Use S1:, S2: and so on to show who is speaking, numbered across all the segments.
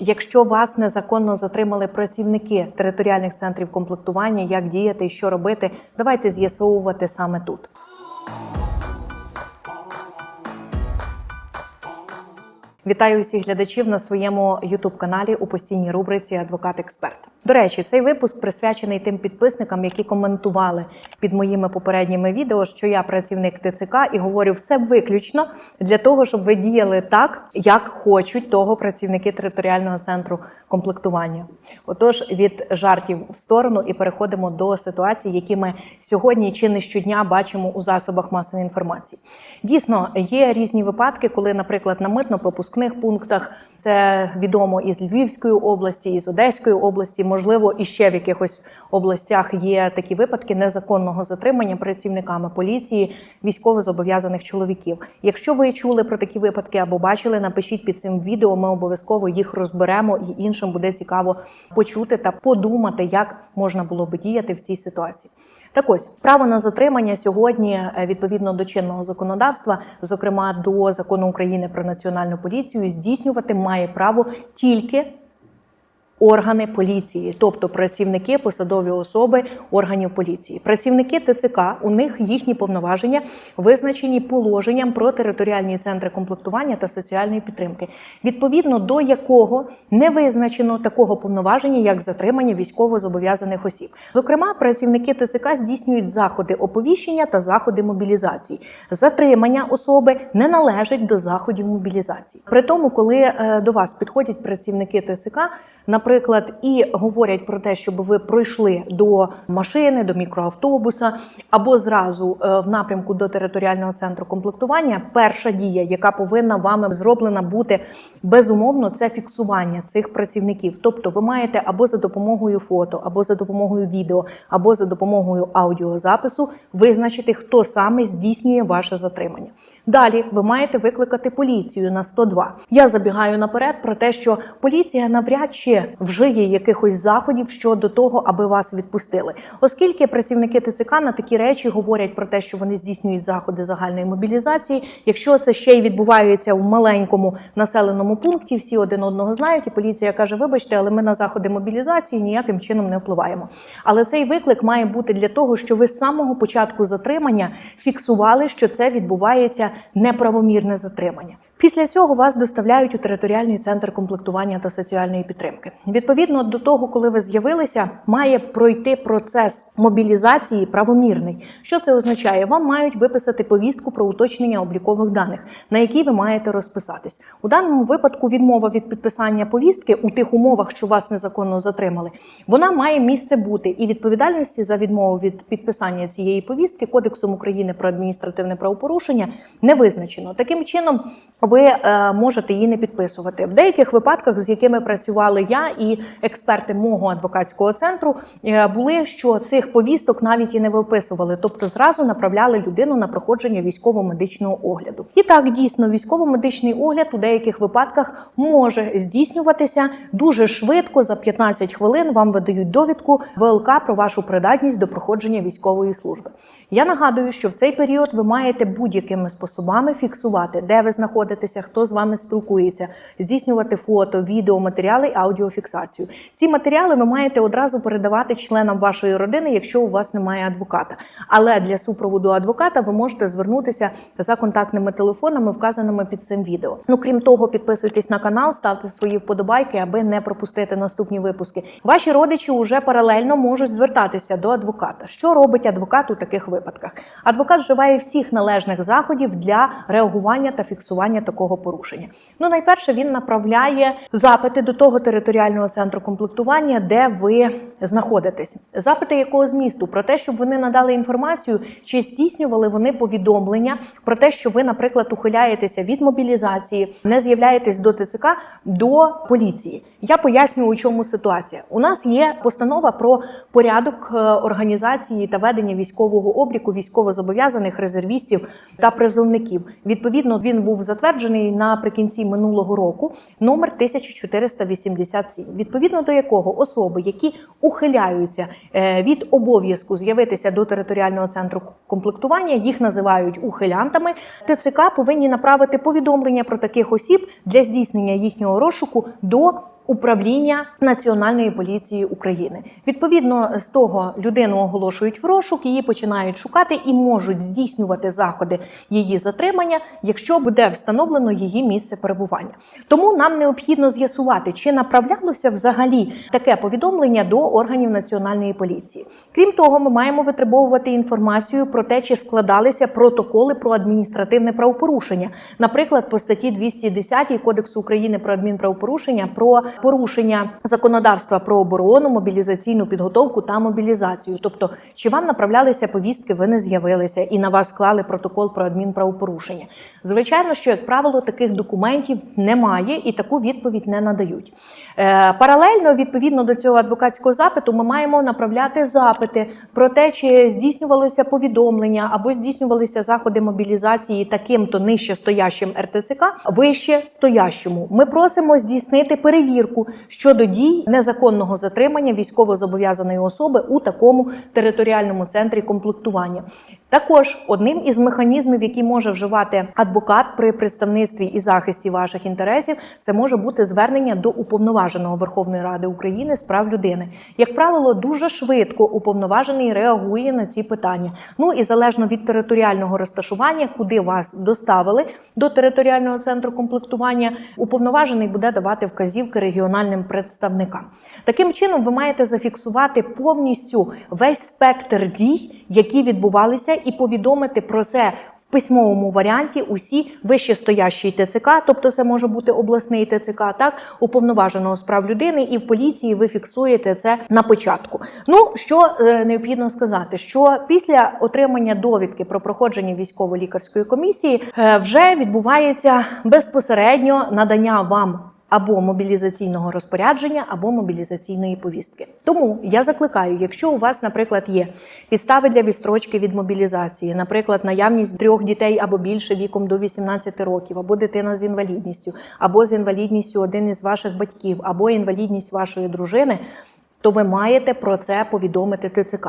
S1: Якщо вас незаконно затримали працівники територіальних центрів комплектування, як діяти і що робити, давайте з'ясовувати саме тут. Вітаю усіх глядачів на своєму youtube каналі у постійній рубриці Адвокат Експерт. До речі, цей випуск присвячений тим підписникам, які коментували під моїми попередніми відео, що я працівник ТЦК і говорю все виключно для того, щоб ви діяли так, як хочуть того працівники територіального центру комплектування. Отож, від жартів в сторону і переходимо до ситуацій, які ми сьогодні чи не щодня бачимо у засобах масової інформації. Дійсно, є різні випадки, коли, наприклад, на митно-пропускних пунктах це відомо із Львівської області, із Одеської області, можливо, і ще в якихось областях є такі випадки незаконного затримання працівниками поліції військовозобов'язаних чоловіків. Якщо ви чули про такі випадки або бачили, напишіть під цим відео. Ми обов'язково їх розберемо, і іншим буде цікаво почути та подумати, як можна було би діяти в цій ситуації. Так ось право на затримання сьогодні е, відповідно до чинного законодавства, зокрема до закону України про національну поліцію, здійснювати має право тільки органи поліції, тобто працівники, посадові особи органів поліції. Працівники ТЦК у них їхні повноваження визначені положенням про територіальні центри комплектування та соціальної підтримки, відповідно до якого не визначено такого повноваження, як затримання військово-зобов'язаних осіб. Зокрема, працівники ТЦК здійснюють заходи оповіщення та заходи мобілізації. Затримання особи не належить до заходів мобілізації. При тому, коли е, до вас підходять працівники ТЦК, наприклад, і говорять про те, щоб ви пройшли до машини, до мікроавтобуса або зразу е, в напрямку до територіального центру комплектування, перша дія, яка повинна вами зроблена бути безумовно, це фіксування цих працівників. Тобто, ви маєте або за допомогою фото, або за допомогою відео, або за допомогою аудіозапису визначити, хто саме здійснює ваше затримання. Далі ви маєте викликати поліцію на 102. Я забігаю наперед про те, що поліція навряд чи вжиє якихось заходів щодо того, аби вас відпустили, оскільки працівники ТЦК на такі речі говорять про те, що вони здійснюють заходи загальної мобілізації. Якщо це ще й відбувається в маленькому населеному пункті, всі один одного знають, і поліція каже: Вибачте, але ми на заходи мобілізації ніяким чином не впливаємо. Але цей виклик має бути для того, що ви з самого початку затримання фіксували, що це відбувається неправомірне затримання. Після цього вас доставляють у територіальний центр комплектування та соціальної підтримки. Відповідно до того, коли ви з'явилися, має пройти процес мобілізації правомірний. Що це означає? Вам мають виписати повістку про уточнення облікових даних, на які ви маєте розписатись. У даному випадку відмова від підписання повістки у тих умовах, що вас незаконно затримали, вона має місце бути і відповідальності за відмову від підписання цієї повістки Кодексом України про адміністративне правопорушення не визначено. Таким чином ви е, можете її не підписувати. В деяких випадках, з якими працювали я і експерти мого адвокатського центру, е, були що цих повісток навіть і не виписували, тобто зразу направляли людину на проходження військово-медичного огляду. І так дійсно військово-медичний огляд у деяких випадках може здійснюватися дуже швидко. За 15 хвилин вам видають довідку ВЛК про вашу придатність до проходження військової служби. Я нагадую, що в цей період ви маєте будь-якими способами фіксувати, де ви знаходитеся, хто з вами спілкується, здійснювати фото, відео, матеріали, аудіофіксацію. Ці матеріали ви маєте одразу передавати членам вашої родини, якщо у вас немає адвоката. Але для супроводу адвоката ви можете звернутися за контактними телефонами, вказаними під цим відео. Ну крім того, підписуйтесь на канал, ставте свої вподобайки, аби не пропустити наступні випуски. Ваші родичі вже паралельно можуть звертатися до адвоката. Що робить адвокат у таких випадках? Адвокат вживає всіх належних заходів для реагування та фіксування такого порушення. Ну, найперше, він направляє запити до того територіального центру комплектування, де ви знаходитесь. Запити якого змісту про те, щоб вони надали інформацію, чи здійснювали вони повідомлення про те, що ви, наприклад, ухиляєтеся від мобілізації, не з'являєтесь до ТЦК до поліції. Я пояснюю, у чому ситуація. У нас є постанова про порядок е, організації та ведення військового обліку військовозобов'язаних резервістів та призовників. Відповідно, він був затверджений наприкінці минулого року, номер 1487, відповідно до якого особи, які ухиляються е, від обов'язку з'явитися до територіального центру комплектування, їх називають ухилянтами. ТЦК повинні направити повідомлення про таких осіб для здійснення їхнього розшуку до управління Національної поліції України. Відповідно з того, людину оголошують в розшук, її починають шукати і можуть здійснювати заходи її затримання, якщо буде встановлено її місце перебування. Тому нам необхідно з'ясувати, чи направлялося взагалі таке повідомлення до органів національної поліції. Крім того, ми маємо витребовувати інформацію про те, чи складалися протоколи про адміністративне правопорушення, наприклад, по статті 210 Кодексу України про адмінправопорушення про порушення законодавства про оборону, мобілізаційну підготовку та мобілізацію. Тобто, чи вам направлялися повістки, ви не з'явилися і на вас склали протокол про адмінправопорушення. Звичайно, що як правило таких документів немає і таку відповідь не надають. Е, паралельно, відповідно до цього адвокатського запиту, ми маємо направляти запити про те, чи здійснювалося повідомлення або здійснювалися заходи мобілізації таким-то нижче стоящим РТЦК, вище стоящому. Ми просимо здійснити перевірку щодо дій незаконного затримання військовозобов'язаної особи у такому територіальному центрі комплектування. Також одним із механізмів, які може вживати адвокат при представництві і захисті ваших інтересів, це може бути звернення до уповноваженого Верховної Ради України з прав людини. Як правило, дуже швидко уповноважений реагує на ці питання. Ну і залежно від територіального розташування, куди вас доставили до територіального центру комплектування, уповноважений буде давати вказівки регіональним представникам. Таким чином, ви маєте зафіксувати повністю весь спектр дій, які відбувалися, і повідомити про це. В письмовому варіанті усі вищестоящий ТЦК, тобто це може бути обласний ТЦК, так уповноваженого з прав людини, і в поліції ви фіксуєте це на початку. Ну що е, необхідно сказати, що після отримання довідки про проходження військово-лікарської комісії е, вже відбувається безпосередньо надання вам або мобілізаційного розпорядження, або мобілізаційної повістки. Тому я закликаю, якщо у вас, наприклад, є підстави для відстрочки від мобілізації, наприклад, наявність трьох дітей або більше віком до 18 років, або дитина з інвалідністю, або з інвалідністю один із ваших батьків, або інвалідність вашої дружини. То ви маєте про це повідомити ТЦК.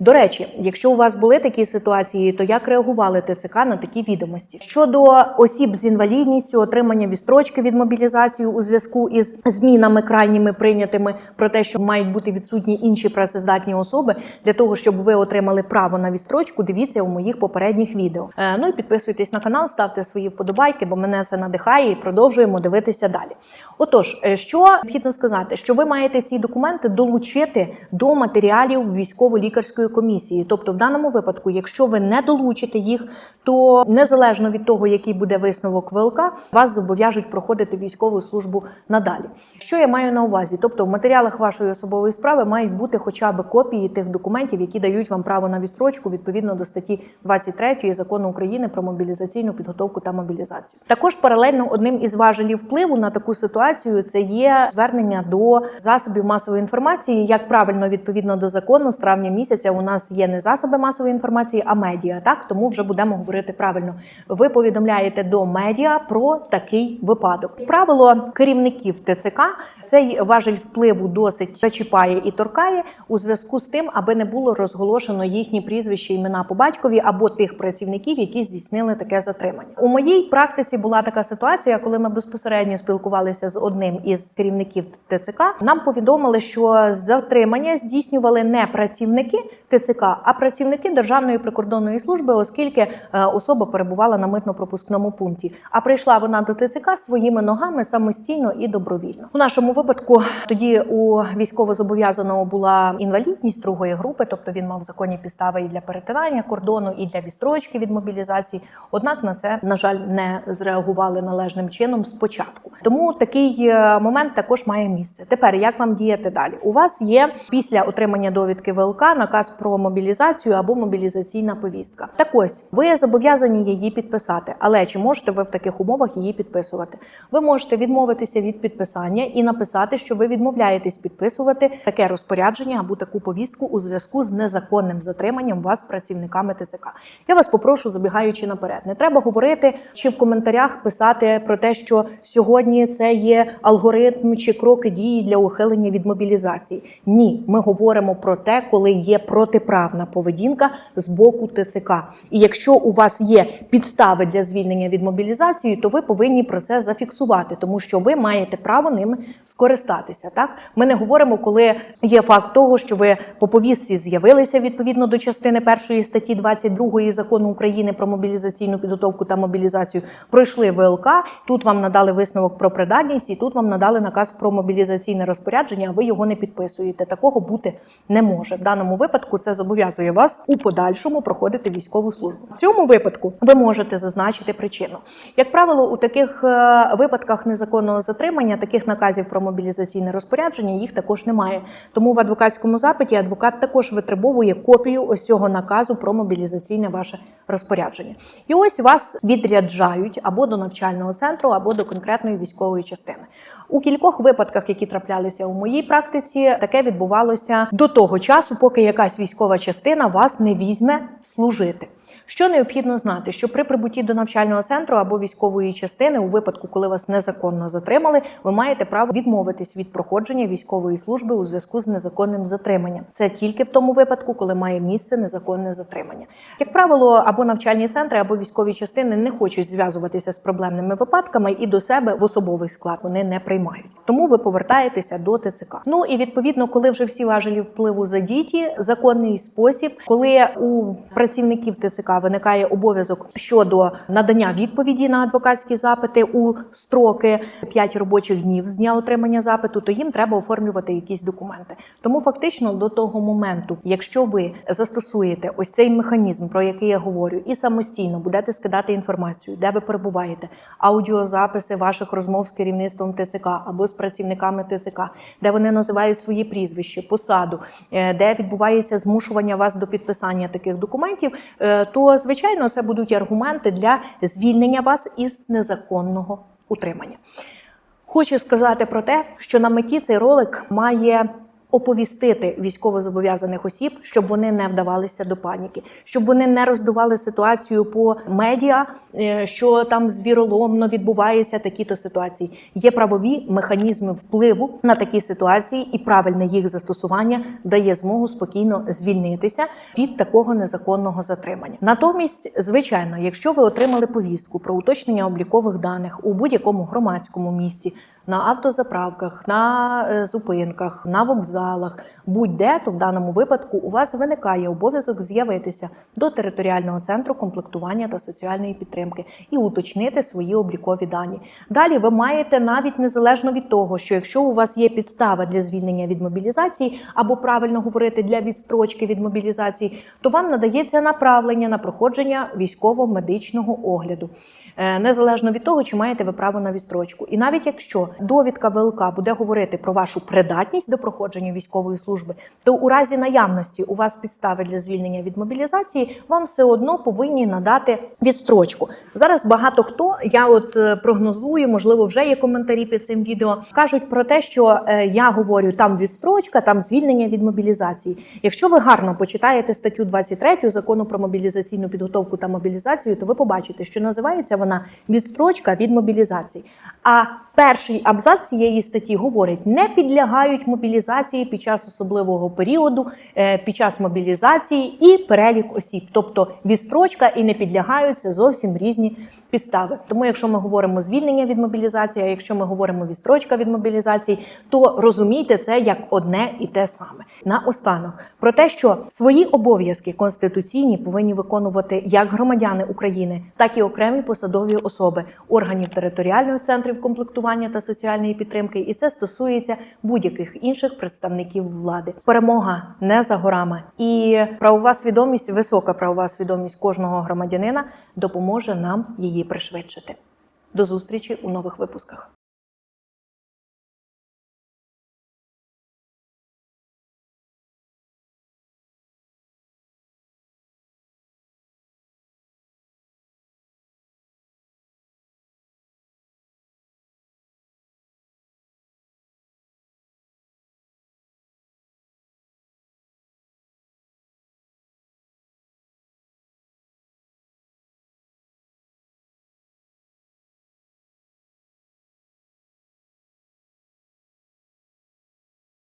S1: До речі, якщо у вас були такі ситуації, то як реагували ТЦК на такі відомості щодо осіб з інвалідністю, отримання відстрочки від мобілізації у зв'язку із змінами крайніми прийнятими про те, що мають бути відсутні інші працездатні особи для того, щоб ви отримали право на відстрочку. Дивіться у моїх попередніх відео. Е, ну і підписуйтесь на канал, ставте свої вподобайки, бо мене це надихає і продовжуємо дивитися далі. Отож, е, що необхідно сказати, що ви маєте ці документи долучити до матеріалів військово-лікарської комісії. Тобто, в даному випадку, якщо ви не долучите їх, то незалежно від того, який буде висновок ВЛК, вас зобов'яжуть проходити військову службу надалі. Що я маю на увазі? Тобто, в матеріалах вашої особової справи мають бути хоча б копії тих документів, які дають вам право на відстрочку відповідно до статті 23 закону України про мобілізаційну підготовку та мобілізацію. Також паралельно одним із важелів впливу на таку ситуацію це є звернення до засобів масової інформації. Як правильно відповідно до закону, з травня місяця у нас є не засоби масової інформації, а медіа. Так тому вже будемо говорити правильно. Ви повідомляєте до медіа про такий випадок. Правило керівників ТЦК цей важель впливу досить зачіпає і торкає у зв'язку з тим, аби не було розголошено їхні прізвища, імена по батькові або тих працівників, які здійснили таке затримання. У моїй практиці була така ситуація, коли ми безпосередньо спілкувалися з одним із керівників ТЦК. Нам повідомили, що затримання здійснювали не працівники ТЦК, а працівники Державної прикордонної служби, оскільки е, особа перебувала на митно-пропускному пункті. А прийшла вона до ТЦК своїми ногами самостійно і добровільно. У нашому випадку тоді у військовозобов'язаного була інвалідність другої групи, тобто він мав законні підстави і для перетинання кордону, і для відстрочки від мобілізації. Однак на це на жаль не зреагували належним чином спочатку. Тому такий е, момент також має місце. Тепер як вам діяти далі? У вас є після отримання довідки ВЛК наказ про мобілізацію або мобілізаційна повістка. Так ось ви зобов'язані її підписати. Але чи можете ви в таких умовах її підписувати? Ви можете відмовитися від підписання і написати, що ви відмовляєтесь підписувати таке розпорядження або таку повістку у зв'язку з незаконним затриманням вас працівниками ТЦК. Я вас попрошу, забігаючи наперед. Не треба говорити чи в коментарях писати про те, що сьогодні це є алгоритм чи кроки дії для ухилення від мобілізації. Мобілізації. Ні, ми говоримо про те, коли є протиправна поведінка з боку ТЦК. І якщо у вас є підстави для звільнення від мобілізації, то ви повинні про це зафіксувати, тому що ви маєте право ними скористатися. Так ми не говоримо, коли є факт того, що ви по повістці з'явилися відповідно до частини першої статті 22 закону України про мобілізаційну підготовку та мобілізацію. Пройшли ВЛК. Тут вам надали висновок про придатність, і тут вам надали наказ про мобілізаційне розпорядження. а Ви його не підписуєте. Такого бути не може. В даному випадку це зобов'язує вас у подальшому проходити військову службу. В цьому випадку ви можете зазначити причину. Як правило, у таких е, випадках незаконного затримання, таких наказів про мобілізаційне розпорядження, їх також немає. Тому в адвокатському запиті адвокат також витребовує копію ось цього наказу про мобілізаційне ваше розпорядження. І ось вас відряджають або до навчального центру, або до конкретної військової частини. У кількох випадках, які траплялися у моїй практиці, таке відбувалося до того часу, поки якась військова частина вас не візьме служити. Що необхідно знати, що при прибутті до навчального центру або військової частини, у випадку, коли вас незаконно затримали, ви маєте право відмовитись від проходження військової служби у зв'язку з незаконним затриманням. Це тільки в тому випадку, коли має місце незаконне затримання. Як правило, або навчальні центри, або військові частини не хочуть зв'язуватися з проблемними випадками і до себе в особовий склад вони не приймають. Тому ви повертаєтеся до ТЦК. Ну і відповідно, коли вже всі важелі впливу задіті, законний спосіб, коли у працівників ТЦК виникає обов'язок щодо надання відповіді на адвокатські запити у строки 5 робочих днів з дня отримання запиту, то їм треба оформлювати якісь документи. Тому фактично до того моменту, якщо ви застосуєте ось цей механізм, про який я говорю, і самостійно будете скидати інформацію, де ви перебуваєте, аудіозаписи ваших розмов з керівництвом ТЦК або з працівниками ТЦК, де вони називають свої прізвища, посаду, е, де відбувається змушування вас до підписання таких документів, е, звичайно це будуть аргументи для звільнення вас із незаконного утримання. Хочу сказати про те, що на меті цей ролик має оповістити військовозобов'язаних осіб, щоб вони не вдавалися до паніки, щоб вони не роздували ситуацію по медіа, е, що там звіроломно відбуваються такі-то ситуації. Є правові механізми впливу на такі ситуації, і правильне їх застосування дає змогу спокійно звільнитися від такого незаконного затримання. Натомість, звичайно, якщо ви отримали повістку про уточнення облікових даних у будь-якому громадському місці, на автозаправках, на е, зупинках, на вокзалах, будь-де, то в даному випадку у вас виникає обов'язок з'явитися до територіального центру комплектування та соціальної підтримки і уточнити свої облікові дані. Далі ви маєте навіть незалежно від того, що якщо у вас є підстава для звільнення від мобілізації, або правильно говорити для відстрочки від мобілізації, то вам надається направлення на проходження військово-медичного огляду. Е, Незалежно від того, чи маєте ви право на відстрочку. І навіть якщо довідка ВЛК буде говорити про вашу придатність до проходження військової служби, то у разі наявності у вас підстави для звільнення від мобілізації, вам все одно повинні надати відстрочку. Зараз багато хто я от е, прогнозую, можливо, вже є коментарі під цим відео. кажуть про те, що е, я говорю там відстрочка, там звільнення від мобілізації. Якщо ви гарно почитаєте статтю 23 закону про мобілізаційну підготовку та мобілізацію, то ви побачите, що називається вона відстрочка від мобілізації. А перший абзац цієї статті говорить: не підлягають мобілізації під час особливого періоду, е, під час мобілізації і перелік осіб, тобто відстрочка і не підлягають це зовсім різні підстави. Тому, якщо ми говоримо звільнення від мобілізації, а якщо ми говоримо відстрочка від мобілізації, то розумійте це як одне і те саме. Наостанок про те, що свої обов'язки конституційні повинні виконувати як громадяни України, так і окремі посадові особи органів територіальних центрів комплектування та соціальної підтримки, і це стосується будь-яких інших представників влади. Перемога не за горами, і правова свідомість, висока правова свідомість кожного громадянина допоможе нам її пришвидшити. До зустрічі у нових випусках.